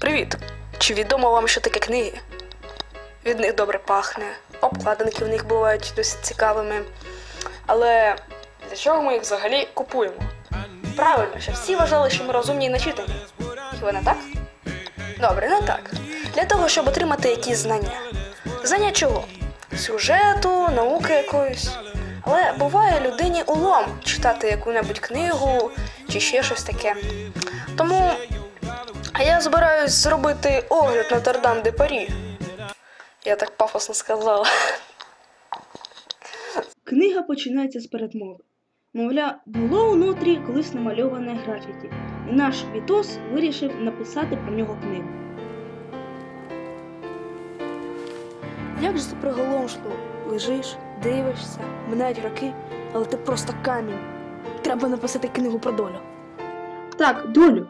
Привіт! Чи відомо вам, що таке книги? Від них добре пахне, обкладинки в них бувають досить цікавими. Але для чого ми їх взагалі купуємо? Правильно, щоб всі вважали, що ми розумні і начитані. Хіба не так? Добре, не так. Для того, щоб отримати якісь знання. Знання чого? Сюжету, науки якоїсь. Але буває людині улом читати яку-небудь книгу чи ще щось таке. Тому а я збираюсь зробити огляд на Тардан де Парі. Я так пафосно сказала. Книга починається з передмови. Мовляв, було у Нотрі колись намальоване графіті, і наш Вітос вирішив написати про нього книгу. Як же це приголомшливо? Лежиш, дивишся, минають роки, але ти просто камінь. Треба написати книгу про долю. Так, долю.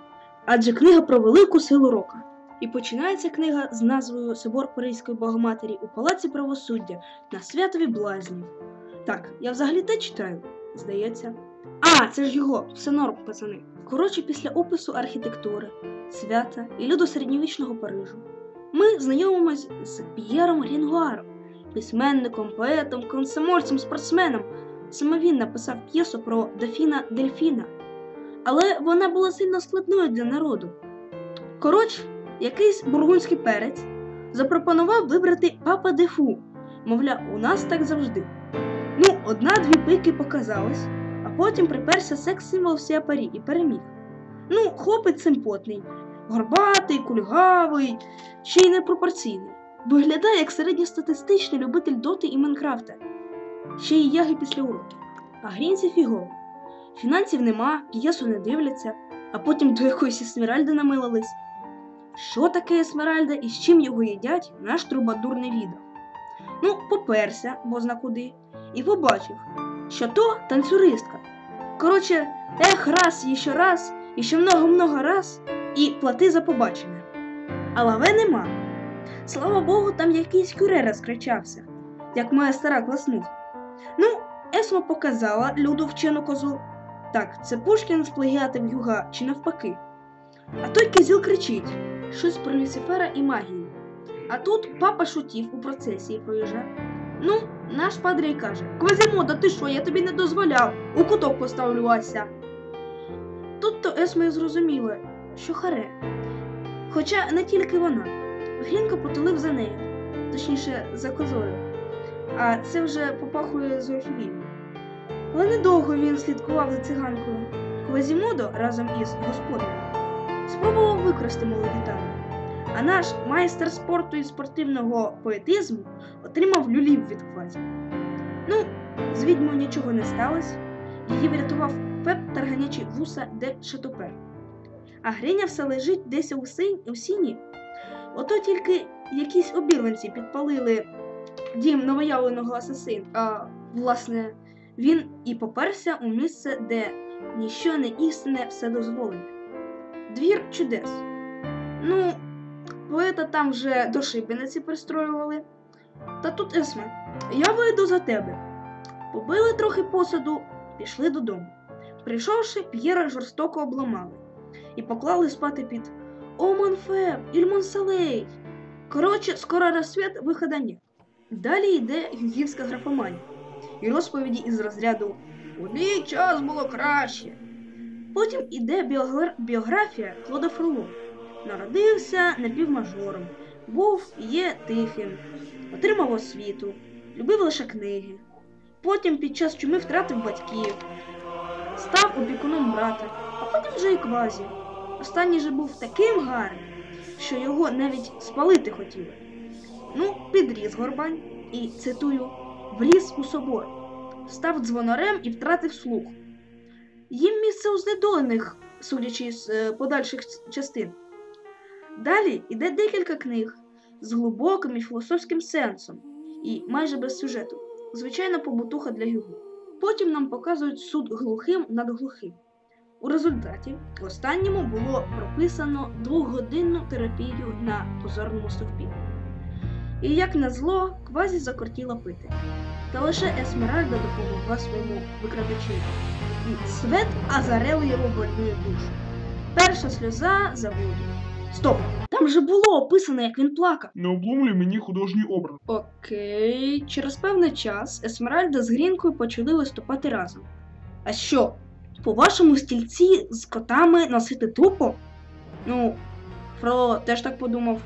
Адже книга про велику силу рока. І починається книга з назвою Собор Паризької Богоматері у Палаці правосуддя на святові блазнів. Так, я взагалі те читаю, здається. А, це ж його, все норм, пацани. Коротше, після опису архітектури, свята і люду середньовічного Парижу, ми знайомимось з П'єром Рінгуаром, письменником, поетом, комсомольцем, спортсменом. Саме він написав п'єсу про дофіна Дельфіна. Але вона була сильно складною для народу. Коротше, якийсь бургундський перець запропонував вибрати папа дефу. Мовляв, у нас так завжди. Ну, одна-дві пики показалось, а потім приперся секс-символ всія парі і переміг. Ну, хлопець симпотний, горбатий, кульгавий, ще й непропорційний. Виглядає як середньостатистичний любитель доти і Майнкрафта. Ще й яги після уроків. А грінці фігово. Фінансів нема, п'єсу не дивляться, а потім до якоїсь есмеральди намилились. Що таке есмеральда і з чим його їдять, наш трубадур не відав. Ну, поперся, бо зна куди, і побачив, що то танцюристка. Коротше, ех раз, і ще раз, і ще много-много раз, і плати за побачене. А лаве нема. Слава Богу, там якийсь кюре розкричався, як моя стара класнуха. Ну, Есма показала люду вчену козу. Так, це Пушкін сплагіатив юга чи навпаки. А той кизіл кричить щось про Люцифера і магію. А тут папа шутів у процесії проїжджав. Ну, наш падре й каже: Квазімода, ти що, я тобі не дозволяв, у куток поставлю Ася. Тут то Есма й зрозуміла, що харе. Хоча не тільки вона. Грінка потулив за нею, точніше, за козою. А це вже попахує зоофілією. Але недовго він слідкував за циганкою. Квазімодо разом із господарем спробував викрасти молоді дитину. А наш майстер спорту і спортивного поетизму отримав люлів від квазі. Ну, з відьмою нічого не сталося, її врятував пеп тарганячий вуса де шатопер. А Гриня все лежить десь у, синь, у сіні. Ото тільки якісь обірванці підпалили дім новоявленого асасина. А, власне, він і поперся у місце, де ніщо не істинне все дозволене. Двір чудес. Ну, поета там вже до шибениці пристроювали. Та тут Есме, я вийду за тебе. Побили трохи посаду, пішли додому. Прийшовши, П'єра жорстоко обламали і поклали спати під О Монфеб, Іль Монсалей. Коротше, скоро розсвіт вихода ні. Далі йде гюгівська графоманія і розповіді із розряду У мій час було краще. Потім іде біографія Клода Фроло. Народився напівмажором, був є тихим, отримав освіту, любив лише книги. Потім під час чуми втратив батьків, став опікуном брата, а потім вже і квазі. Останній же був таким гарним, що його навіть спалити хотіли. Ну, підріс горбань і, цитую, вліз у собор, став дзвонарем і втратив слух. Їм місце у знедолених, судячи з е, подальших частин. Далі йде декілька книг з глибоким і філософським сенсом і майже без сюжету. Звичайна побутуха для Гюго. Потім нам показують суд глухим над глухим. У результаті в останньому було прописано двохгодинну терапію на позорному стовпі. І як назло, квазі закортіла пити. Та лише Есмеральда допомогла своєму викрадачеві. І свет озарел його больную душу. Перша сльоза за воду. Стоп! Там Там же було описано, як він плакав. Не обломлюй мені художній образ. Окей, через певний час Есмеральда з Грінкою почали виступати разом. А що, по вашому стільці з котами носити тупо? Ну, Фроло теж так подумав.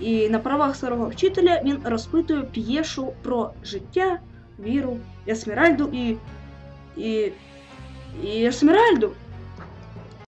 І на правах старого вчителя він розпитує п'єшу про життя, віру, Есмеральду і. і. і Есмеральду.